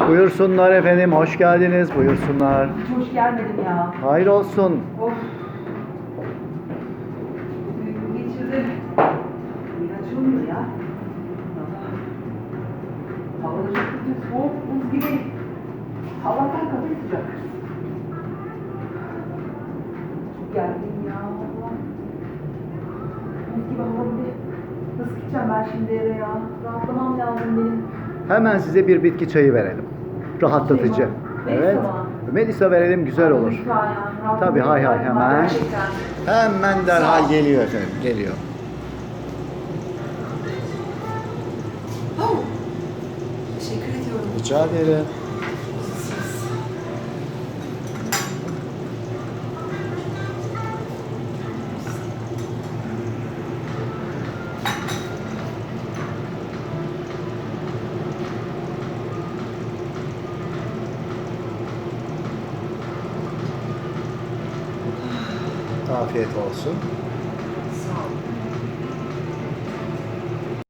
Buyursunlar efendim, hoş geldiniz. Buyursunlar. Hoş gelmedim ya. Hayır olsun. Of. Geçirdim. Açılmıyor ya. Hava da çok kötü, soğuk, buz gibi. Allah'tan kapıyı sıcak. Çok gerginim ya. Buz gibi hava bir. Nasıl gideceğim ben şimdi eve ya? Rahatlamam lazım benim. Hemen size bir bitki çayı verelim. Rahatlatıcı. Evet. Melisa verelim güzel olur. Tabii, hay hay, hemen. Hemen derhal geliyor efendim. Geliyor. Oh. Teşekkür ediyorum. Rica ederim. Afiyet olsun.